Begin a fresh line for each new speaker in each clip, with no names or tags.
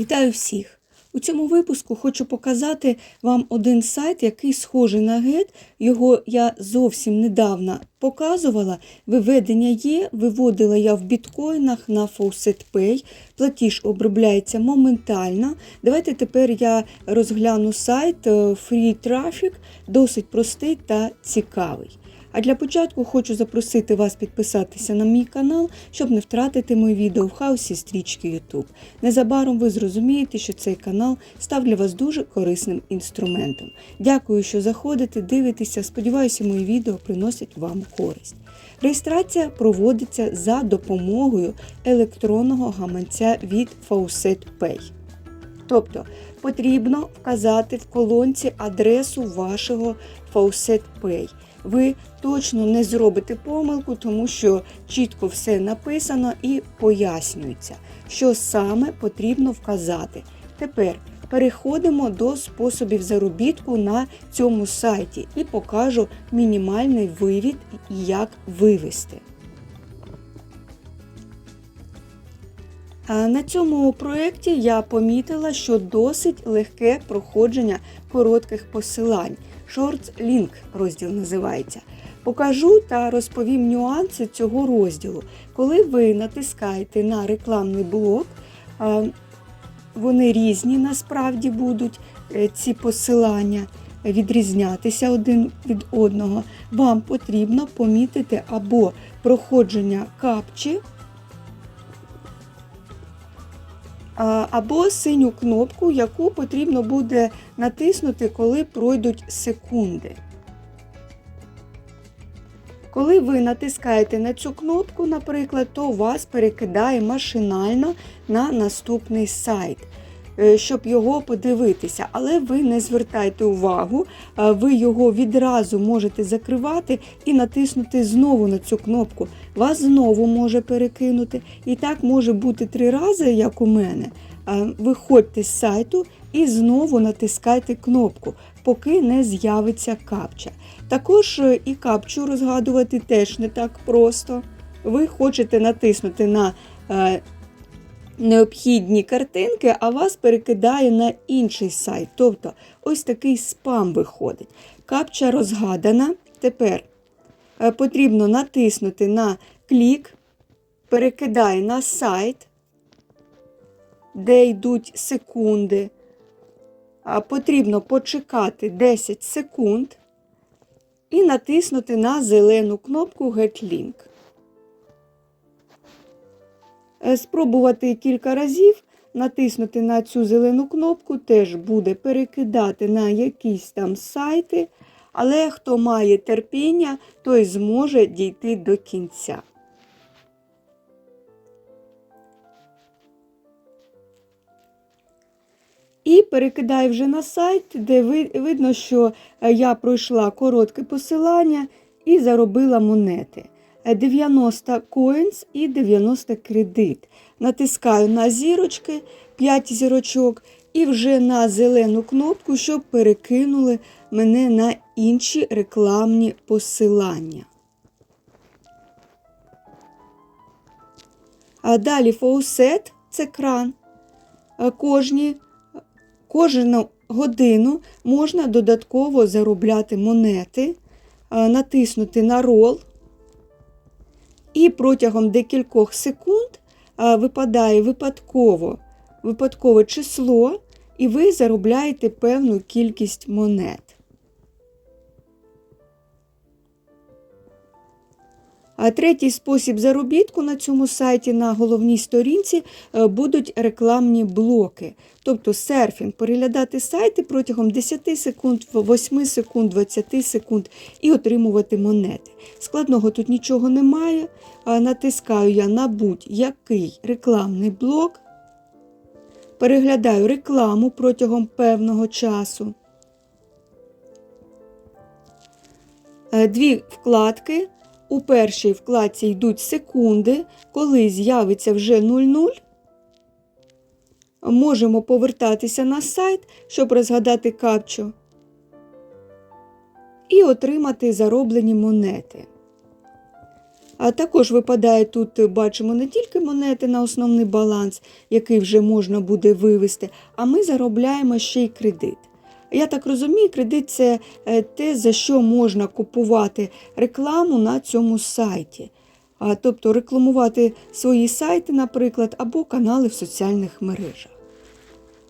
Вітаю всіх! У цьому випуску хочу показати вам один сайт, який схожий на гет. Його я зовсім недавно показувала. Виведення є, виводила я в біткоїнах на FaucetPay. Платіж обробляється моментально. Давайте тепер я розгляну сайт е, Free Traffic, досить простий та цікавий. А для початку хочу запросити вас підписатися на мій канал, щоб не втратити мої відео в хаосі стрічки YouTube. Незабаром ви зрозумієте, що цей канал став для вас дуже корисним інструментом. Дякую, що заходите, дивитеся. Сподіваюся, мої відео приносять вам користь. Реєстрація проводиться за допомогою електронного гаманця від Faucet Pay. Тобто потрібно вказати в колонці адресу вашого Faucet Pay. Ви точно не зробите помилку, тому що чітко все написано і пояснюється, що саме потрібно вказати. Тепер переходимо до способів заробітку на цьому сайті і покажу мінімальний вивід і як вивести. На цьому проєкті я помітила, що досить легке проходження коротких посилань. Shorts Link розділ називається. Покажу та розповім нюанси цього розділу. Коли ви натискаєте на рекламний блок, вони різні насправді будуть е, ці посилання відрізнятися один від одного. Вам потрібно помітити або проходження капчі, або синю кнопку, яку потрібно буде натиснути, коли пройдуть секунди. Коли ви натискаєте на цю кнопку, наприклад, то вас перекидає машинально на наступний сайт, щоб його подивитися. Але ви не звертайте увагу, е, ви його відразу можете закривати і натиснути знову на цю кнопку. Вас знову може перекинути. І так може бути три рази, як у мене. Е, Виходьте з сайту і знову натискайте кнопку, поки не з'явиться капча. Також е, і капчу розгадувати теж не так просто. Ви хочете натиснути на е, необхідні картинки, а вас перекидає на інший сайт. Тобто ось такий спам виходить. Капча розгадана. Тепер е, потрібно натиснути на клік, перекидає на сайт, де йдуть секунди. Потрібно почекати 10 секунд і натиснути на зелену кнопку Get Link. Е, Спробувати кілька разів натиснути на цю зелену кнопку теж буде перекидати на якісь там сайти, але хто має терпіння, той зможе дійти до кінця. І перекидаю вже на сайт, де видно, що е, я пройшла коротке посилання і заробила монети. 90 коінс і 90 кредит. Натискаю на зірочки, 5 зірочок, і вже на зелену кнопку, щоб перекинули мене на інші рекламні посилання. А далі фоусет це кран. Кожні Кожну годину можна додатково заробляти монети, натиснути на рол, і протягом декількох секунд випадає випадково, випадкове число, і ви заробляєте певну кількість монет. А третій спосіб заробітку на цьому сайті на головній сторінці е, будуть рекламні блоки. Тобто серфінг, переглядати сайти протягом 10 секунд, 8 секунд, 20 секунд і отримувати монети. Складного тут нічого немає. Натискаю я на будь-який рекламний блок, переглядаю рекламу протягом певного часу. Е, дві вкладки. У першій вкладці йдуть секунди, коли з'явиться вже 00, можемо повертатися на сайт, щоб розгадати капчу, і отримати зароблені монети. А також випадає тут, бачимо, не тільки монети на основний баланс, який вже можна буде вивести, а ми заробляємо ще й кредит. Я так розумію, кредит це е, те, за що можна купувати рекламу на цьому сайті. Тобто рекламувати свої сайти, наприклад, або канали в соціальних мережах.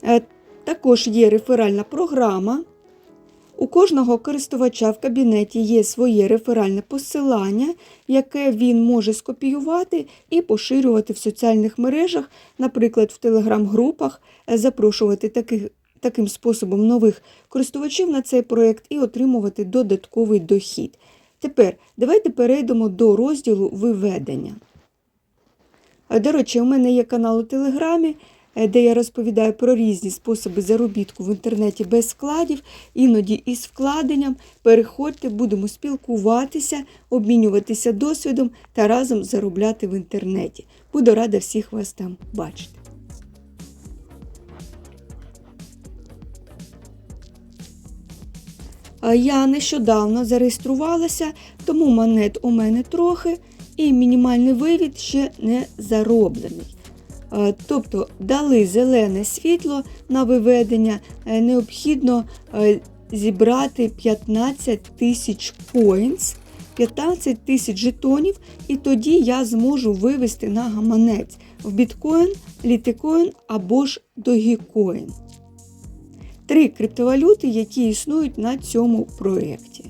Е, Також є реферальна програма. У кожного користувача в кабінеті є своє реферальне посилання, яке він може скопіювати і поширювати в соціальних мережах, наприклад, в телеграм-групах, е, запрошувати таких, таким способом нових користувачів на цей проєкт і отримувати додатковий дохід. Тепер давайте перейдемо до розділу виведення. До речі, у мене є канал у Телеграмі, е, де я розповідаю про різні способи заробітку в інтернеті без вкладів, іноді із вкладенням. Переходьте, будемо спілкуватися, обмінюватися досвідом та разом заробляти в інтернеті. Буду рада всіх вас там бачити. Я нещодавно зареєструвалася, тому монет у мене трохи, і мінімальний вивід ще не зароблений. Тобто дали зелене світло на виведення, е, необхідно е, зібрати 15 тисяч коінс, 15 тисяч жетонів, і тоді я зможу вивести на гаманець в біткоін, літикоін або ж догікоін. Три криптовалюти, які існують на цьому проєкті.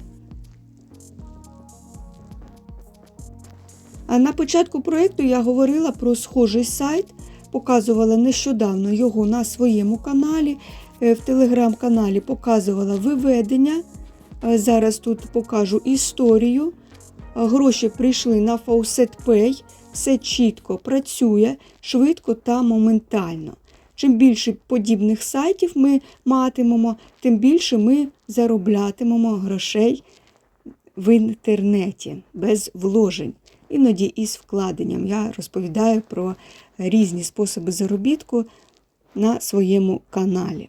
А на початку проєкту я говорила про схожий сайт, показувала нещодавно його на своєму каналі. Е, В телеграм-каналі показувала виведення. Е, Зараз тут покажу історію. Е, Гроші прийшли на Faucet Pay. Все чітко працює, швидко та моментально. Чим більше подібних сайтів ми матимемо, тим більше ми зароблятимемо грошей в інтернеті без вложень, іноді із вкладенням. Я розповідаю про різні способи заробітку на своєму каналі.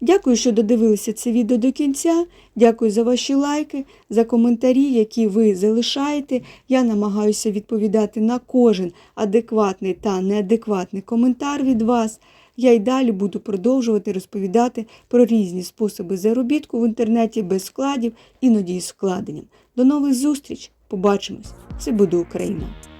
Дякую, що додивилися це відео до кінця. Дякую за ваші лайки, за коментарі, які ви залишаєте. Я намагаюся відповідати на кожен адекватний та неадекватний коментар від вас. Я й далі буду продовжувати розповідати про різні способи заробітку в інтернеті без вкладів, іноді із вкладенням. До нових зустріч! Побачимось! Все буде Україна!